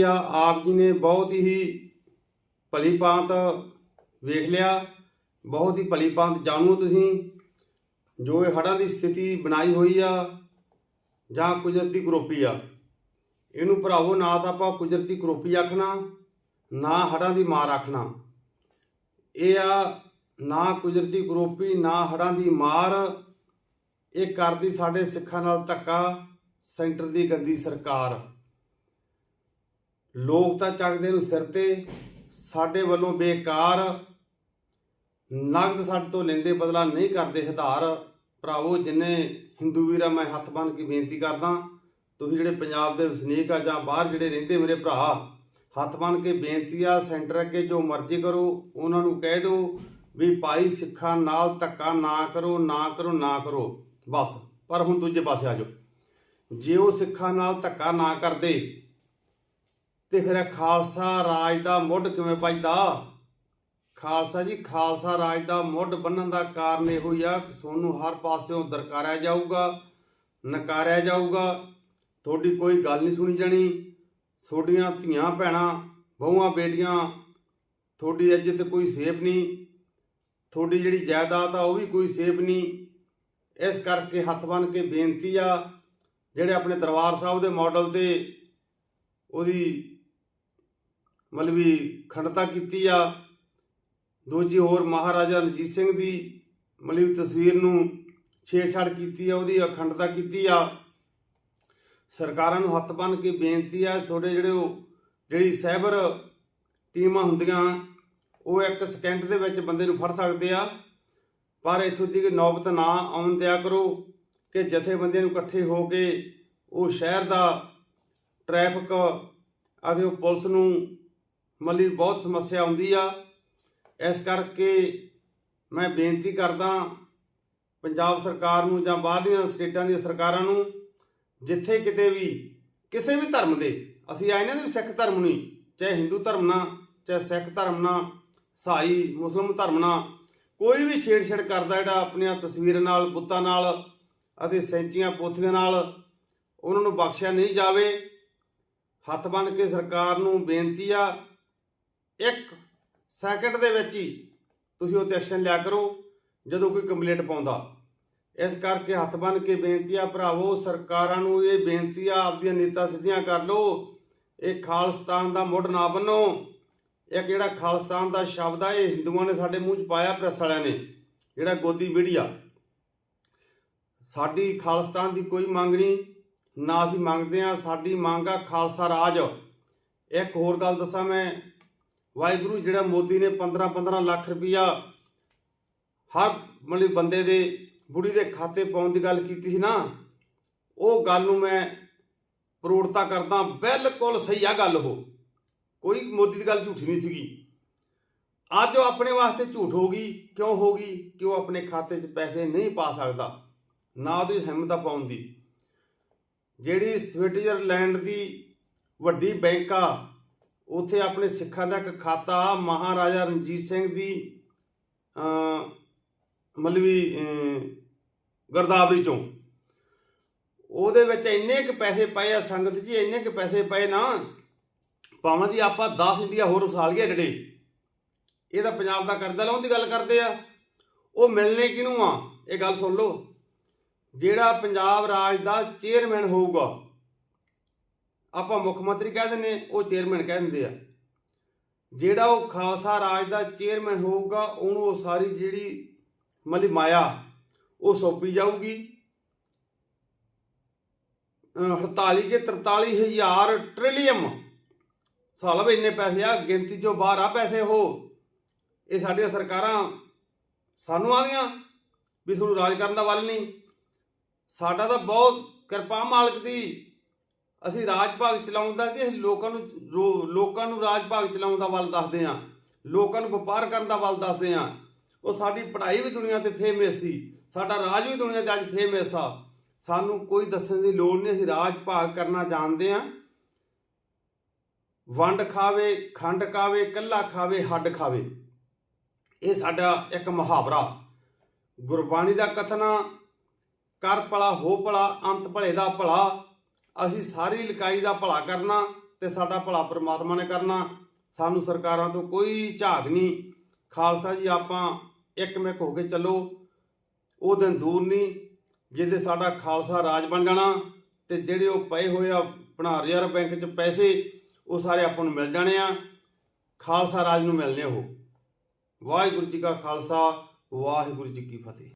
ਆ, ਆਪ ਜੀ ਨੇ ਬਹੁਤ ਹੀ ਭਲੀ ਭਾਂਤ ਵੇਖ ਲਿਆ, ਬਹੁਤ ਹੀ ਭਲੀ ਭਾਂਤ ਜਾਣੋ ਤੁਸੀਂ, ਜੋ ਇਹ ਹੜ੍ਹਾਂ ਦੀ ਸਥਿਤੀ ਬਣਾਈ ਹੋਈ ਆ, ਜਾਂ ਕੁਦਰਤੀ ਕਰੋਪੀ ਆ। ਇਹਨੂੰ ਭਰਾਵੋ, ਨਾ ਤਾਂ ਆਪਾਂ ਕੁਦਰਤੀ ਕਰੋਪੀ ਆਖਣਾ, ਨਾ ਹੜ੍ਹਾਂ ਦੀ ਮਾਰ ਆਖਣਾ। ਇਹ ਆ, ਨਾ ਕੁਦਰਤੀ ਕਰੋਪੀ, ਨਾ ਹੜ੍ਹਾਂ ਦੀ ਮਾਰ, ਇਹ ਕਰਦੀ ਸਾਡੇ ਸਿੱਖਾਂ ਨਾਲ ਧੱਕਾ, ਸੈਂਟਰ ਦੀ ਗੰਦੀ ਸਰਕਾਰ। ਲੋਕ ਤਾਂ ਚੱਕਦੇ ਨੂੰ ਸਿਰ ਤੇ, ਸਾਡੇ ਵੱਲੋਂ ਬੇਕਾਰ। ਨਗਦ ਸਾਡੇ ਤੋਂ ਲੈਂਦੇ ਬਦਲਾ ਨਹੀਂ ਕਰਦੇ ਹਧਾਰ ਭਰਾਵੋ, ਜਿੰਨੇ ਹਿੰਦੂ ਵੀਰਾਂ ਮੈਂ ਹੱਥ ਬੰਨ ਕੇ ਬੇਨਤੀ ਕਰਦਾ, ਤੁਸੀਂ ਜਿਹੜੇ ਪੰਜਾਬ ਦੇ ਵਸਨੀਕ ਆ ਜਾਂ ਬਾਹਰ ਜਿਹੜੇ ਰਹਿੰਦੇ ਮੇਰੇ ਭਰਾ, ਹੱਥ ਬੰਨ ਕੇ ਬੇਨਤੀ ਆ, ਸੈਂਟਰ ਅੱਗੇ ਜੋ ਮਰਜ਼ੀ ਕਰੋ, ਉਹਨਾਂ ਨੂੰ ਕਹਿ ਦਿਓ ਵੀ ਭਾਈ ਸਿੱਖਾਂ ਨਾਲ ਧੱਕਾ ਨਾ ਕਰੋ ਨਾ ਕਰੋ ਨਾ ਕਰੋ। ਬਸ, ਪਰ ਹੁਣ ਦੂਜੇ ਪਾਸੇ ਆ ਜਾਓ। ਜੇ ਉਹ ਸਿੱਖਾਂ ਨਾਲ ਧੱਕਾ ਨਾ ਕਰਦੇ ਤੇ ਫਿਰ ਇਹ ਖਾਲਸਾ ਰਾਜ ਦਾ ਮੁੱਢ ਕਿਵੇਂ ਵੱਜਦਾ? ਖਾਲਸਾ ਜੀ, ਖਾਲਸਾ ਰਾਜ ਦਾ ਮੁੱਢ ਬੰਨਣ ਦਾ ਕਾਰਨ ਇਹੋ ਹੀ ਆ ਕਿ ਤੁਹਾਨੂੰ ਹਰ ਪਾਸਿਓਂ ਦਰਕਾਰਿਆ ਜਾਊਗਾ, ਨਕਾਰਿਆ ਜਾਊਗਾ। ਤੁਹਾਡੀ ਕੋਈ ਗੱਲ ਨਹੀਂ ਸੁਣੀ ਜਾਣੀ। ਤੁਹਾਡੀਆਂ ਧੀਆਂ ਭੈਣਾਂ, ਬਹੂਆਂ ਬੇਟੀਆਂ, ਤੁਹਾਡੀ ਇੱਜ਼ਤ ਕੋਈ ਸੇਫ ਨਹੀਂ। ਤੁਹਾਡੀ ਜਿਹੜੀ ਜਾਇਦਾਦ ਆ ਉਹ ਵੀ ਕੋਈ ਸੇਫ ਨਹੀਂ। ਇਸ ਕਰਕੇ ਹੱਥ ਬੰਨ ਕੇ ਬੇਨਤੀ ਆ, ਜਿਹੜੇ ਆਪਣੇ ਦਰਬਾਰ ਸਾਹਿਬ ਦੇ ਮਾਡਲ ਤੇ ਉਹਦੀ ਮਤਲਬ ਵੀ ਖੰਡਤਾ ਕੀਤੀ ਆ। ਦੂਜੀ ਹੋਰ ਮਹਾਰਾਜਾ ਰਣਜੀਤ ਸਿੰਘ ਦੀ ਮਤਲਬ ਤਸਵੀਰ ਨੂੰ ਛੇੜਛਾੜ ਕੀਤੀ ਆ, ਉਹਦੀ ਅਖੰਡਤਾ ਕੀਤੀ ਆ। ਸਰਕਾਰਾਂ ਨੂੰ ਹੱਥ ਬੰਨ ਕੇ ਬੇਨਤੀ ਆ, ਤੁਹਾਡੇ ਜਿਹੜੇ ਉਹ, ਜਿਹੜੀ ਸਾਈਬਰ ਟੀਮਾਂ ਹੁੰਦੀਆਂ, ਉਹ ਇੱਕ ਸਕਿੰਟ ਦੇ ਵਿੱਚ ਬੰਦੇ ਨੂੰ ਫੜ ਸਕਦੇ ਆ। ਪਰ ਇੱਥੋਂ ਦੀ ਨੌਬਤ ਨਾ ਆਉਣ ਦਿਆ ਕਰੋ ਕਿ ਜਥੇਬੰਦੀਆਂ ਨੂੰ ਇਕੱਠੇ ਹੋ ਕੇ ਉਹ ਸ਼ਹਿਰ ਦਾ ਟ੍ਰੈਫਿਕ ਅਤੇ ਉਹ ਪੁਲਿਸ ਨੂੰ ਮੱਲੀ ਬਹੁਤ ਸਮੱਸਿਆ ਆਉਂਦੀ ਆ। ਇਸ ਕਰਕੇ ਮੈਂ ਬੇਨਤੀ ਕਰਦਾ ਪੰਜਾਬ ਸਰਕਾਰ ਨੂੰ ਜਾਂ ਬਾਹਰਲੀਆਂ ਸਟੇਟਾਂ ਦੀਆਂ ਸਰਕਾਰਾਂ ਨੂੰ, ਜਿੱਥੇ ਕਿਤੇ ਵੀ ਕਿਸੇ ਵੀ ਧਰਮ ਦੇ, ਅਸੀਂ ਆਏ ਨਾ ਵੀ ਸਿੱਖ ਧਰਮ ਨਹੀਂ ਚਾਹੇ ਹਿੰਦੂ ਧਰਮ ਨਾ ਚਾਹੇ ਸਿੱਖ ਧਰਮ ਨਾ ਸਾਈ ਮੁਸਲਮਾਨ ਧਰਮ ਨਾ ਕੋਈ ਵੀ ਛੇੜਛਾੜ ਕਰਦਾ ਜਿਹੜਾ ਆਪਣੀਆਂ ਤਸਵੀਰਾਂ ਨਾਲ, ਬੁੱਤਾਂ ਨਾਲ ਅਤੇ ਸੈਂਚੀਆਂ ਪੋਥੀਆਂ ਨਾਲ ਉਹਨਾਂ ਨੂੰ ਬਖਸ਼ਿਆ ਨਹੀਂ ਜਾਵੇ। ਹੱਥ ਬੰਨ ਕੇ ਸਰਕਾਰ ਨੂੰ ਬੇਨਤੀ ਆ ਇੱਕ ਸੈਕਿੰਡ ਦੇ ਵਿੱਚ ਹੀ ਤੁਸੀਂ ਉਹ ਤੇ ਐਕਸ਼ਨ ਲਿਆ ਕਰੋ, ਜਦੋਂ ਕੋਈ ਕੰਪਲੇਂਟ ਪਾਉਂਦਾ। ਇਸ ਕਰਕੇ ਹੱਥ ਬੰਨ ਕੇ ਬੇਨਤੀ ਆ ਭਰਾਵੋ, ਸਰਕਾਰਾਂ ਨੂੰ ਇਹ ਬੇਨਤੀ ਆ, ਆਪਦੀਆਂ ਨੀਤਾਂ ਸਿੱਧੀਆਂ ਕਰ ਲਓ। ਇਹ ਖਾਲਸਤਾਨ ਦਾ ਮੁੱਢ ਨਾ ਬੰਨੋ। ਇੱਕ ਜਿਹੜਾ ਖਾਲਸਤਾਨ ਦਾ ਸ਼ਬਦ ਆ, ਇਹ ਹਿੰਦੂਆਂ ਨੇ ਸਾਡੇ ਮੂੰਹ 'ਚ ਪਾਇਆ, ਪ੍ਰੈਸ ਵਾਲਿਆਂ ਨੇ। ਜਿਹੜਾ ਗੋਦੀ ਮੀਡੀਆ ਸਾਡੀ ਖਾਲਸਤਾਨ ਦੀ ਕੋਈ ਮੰਗ ਨਹੀਂ, ਨਾ ਅਸੀਂ ਮੰਗਦੇ ਆ ਸਾਡੀ ਮੰਗ ਆ ਖਾਲਸਾ ਰਾਜ। ਇੱਕ ਹੋਰ ਗੱਲ ਦੱਸਾਂ ਮੈਂ ਵਾਹਿਗੁਰੂ ਜਿਹੜਾ ਮੋਦੀ ਨੇ 15 15 ਲੱਖ ਰੁਪਇਆ ਹਰ ਮਤਲਬ ਬੰਦੇ ਦੇ ਬੁੜੀ ਦੇ ਖਾਤੇ ਪਾਉਣ ਦੀ ਗੱਲ ਕੀਤੀ ਸੀ ਨਾ, ਉਹ ਗੱਲ ਨੂੰ ਮੈਂ ਪ੍ਰੋੜਤਾ ਕਰਦਾ, ਬਿਲਕੁਲ ਸਹੀ ਆ ਗੱਲ ਉਹ। ਕੋਈ ਮੋਦੀ ਦੀ ਗੱਲ ਝੂਠੀ ਨਹੀਂ ਸੀਗੀ। ਅੱਜ ਉਹ ਆਪਣੇ ਵਾਸਤੇ ਝੂਠ ਹੋ ਗਈ, ਕਿਉਂ ਹੋ ਗਈ? ਕਿ ਉਹ ਆਪਣੇ ਖਾਤੇ 'ਚ ਪੈਸੇ ਨਹੀਂ ਪਾ ਸਕਦਾ, ਨਾ ਉਹਦੀ ਹਿੰਮਤ ਆ ਪਾਉਣ ਦੀ। ਜਿਹੜੀ ਸਵਿਟਜ਼ਰਲੈਂਡ ਦੀ ਵੱਡੀ ਬੈਂਕ ਆ ਉੱਥੇ ਆਪਣੇ ਸਿੱਖਾਂ ਦਾ ਇੱਕ ਖਾਤਾ ਮਹਾਰਾਜਾ ਰਣਜੀਤ ਸਿੰਘ ਦੀ ਅ ਮਲਵੀ ਗਰਦਾਵਰੀ ਚੋਂ। ਉਹਦੇ ਵਿੱਚ ਇੰਨੇ ਕੁ ਪੈਸੇ ਪਏ ਆ ਸੰਗਤ ਜੀ, ਇੰਨੇ ਕੁ ਪੈਸੇ ਪਏ ਨਾ, ਭਾਵੇਂ ਦੀ ਆਪਾਂ 10 ਇੰਡੀਆ ਹੋਰ ਉਸਾਲ ਗਿਆ ਜਿਹੜੇ, ਇਹ ਤਾਂ ਪੰਜਾਬ ਦਾ ਕਰਦਾ ਲਾਉਣ ਦੀ ਗੱਲ ਕਰਦੇ ਆ। ਉਹ ਮਿਲਨੇ ਕਿਹਨੂੰ ਆ? ਇਹ ਗੱਲ ਸੁਣ ਲਓ। ਜਿਹੜਾ ਪੰਜਾਬ ਰਾਜ ਦਾ ਚੇਅਰਮੈਨ ਹੋਊਗਾ ਆਪਾਂ ਮੁੱਖ ਮੰਤਰੀ ਕਹਿ ਦਿੰਦੇ ਉਹ ਚੇਅਰਮੈਨ ਕਹਿ ਦਿੰਦੇ ਆ। ਜਿਹੜਾ ਉਹ ਖਾਲਸਾ ਰਾਜ ਦਾ ਚੇਅਰਮੈਨ ਹੋਊਗਾ, ਉਹਨੂੰ ਉਹ ਸਾਰੀ ਜਿਹੜੀ ਮਤਲਬ ਮਾਇਆ, ਉਹ ਸੌਂਪੀ ਜਾਊਗੀ। ਅਹ 48 ਕੇ 43 ਹਜ਼ਾਰ ਟ੍ਰਿਲੀਅਮ ਸਾਲਬ ਇੰਨੇ ਪੈਸੇ ਆ, ਗਿਣਤੀ ਚੋਂ ਬਾਹਰ ਆ ਪੈਸੇ ਹੋ ਇਹ ਸਾਡੀਆਂ ਸਰਕਾਰਾਂ ਸਾਨੂੰ ਆਦੀਆਂ ਵੀ ਤੁਹਾਨੂੰ ਰਾਜ ਕਰਨ ਦਾ ਵੱਲ ਨਹੀਂ। ਸਾਡਾ ਤਾਂ ਬਹੁਤ ਕਿਰਪਾ ਮਾਲਕ ਦੀ ਅਸੀਂ ਰਾਜ ਭਾਗ ਚਲਾਉਣ ਦਾ ਕਿ ਲੋਕਾਂ ਨੂੰ ਰੋ- ਲੋਕਾਂ ਨੂੰ ਰਾਜ ਭਾਗ ਚਲਾਉਣ ਦਾ ਵੱਲ ਦੱਸਦੇ ਆ ਲੋਕਾਂ ਨੂੰ ਵਪਾਰ ਕਰਨ ਦਾ ਵੱਲ ਦੱਸਦੇ ਆ ਉਹ ਸਾਡੀ ਪੜ੍ਹਾਈ ਵੀ ਦੁਨੀਆ ਤੇ ਫੇਮਸ ਸੀ। ਸਾਡਾ ਰਾਜ ਵੀ ਦੁਨੀਆ ਤੇ ਅੱਜ ਫੇਮਸ ਆ। ਸਾਨੂੰ ਕੋਈ ਦੱਸਣ ਦੀ ਲੋੜ ਨਹੀਂ, ਅਸੀਂ ਰਾਜ ਭਾਗ ਕਰਨਾ ਜਾਣਦੇ ਆ ਵੰਡ ਖਾਵੇ, ਖੰਡ ਖਾਵੇ, ਕੱਲਾ ਖਾਵੇ, ਹੱਡ ਖਾਵੇ। ਇਹ ਸਾਡਾ ਇੱਕ ਮੁਹਾਵਰਾ। ਗੁਰਬਾਣੀ ਦਾ ਕਥਨਾ ਕਰ ਭਲਾ, ਹੋ ਭਲਾ, ਅੰਤ ਭਲੇ ਦਾ ਭਲਾ। ਅਸੀਂ ਸਾਰੀ ਲਕਾਈ ਦਾ ਭਲਾ ਕਰਨਾ ਤੇ ਸਾਡਾ ਭਲਾ ਪ੍ਰਮਾਤਮਾ ਨੇ ਕਰਨਾ। ਸਾਨੂੰ ਸਰਕਾਰਾਂ ਤੋਂ ਕੋਈ ਝਾਕ ਨਹੀਂ। ਖਾਲਸਾ ਜੀ, ਆਪਾਂ ਇੱਕ ਇੱਕਮਿਕ ਹੋ ਕੇ ਚੱਲੋ। ਉਹ ਦਿਨ ਦੂਰ ਨਹੀਂ ਜਿਹਦੇ ਸਾਡਾ ਖਾਲਸਾ ਰਾਜ ਬਣ ਜਾਣਾ ਤੇ ਜਿਹੜੇ ਉਹ ਪਏ ਹੋਏ ਆ ਆਪਣਾ ਰਿਜ਼ਰਵ ਬੈਂਕ 'ਚ ਪੈਸੇ, ਉਹ ਸਾਰੇ ਆਪਾਂ ਨੂੰ ਮਿਲ ਜਾਣੇ ਆ। ਖਾਲਸਾ ਰਾਜ ਨੂੰ ਮਿਲਨੇ ਉਹ। ਵਾਹਿਗੁਰੂ ਜੀ ਕਾ ਖਾਲਸਾ, ਵਾਹਿਗੁਰੂ ਜੀ ਕੀ ਫਤਿਹ।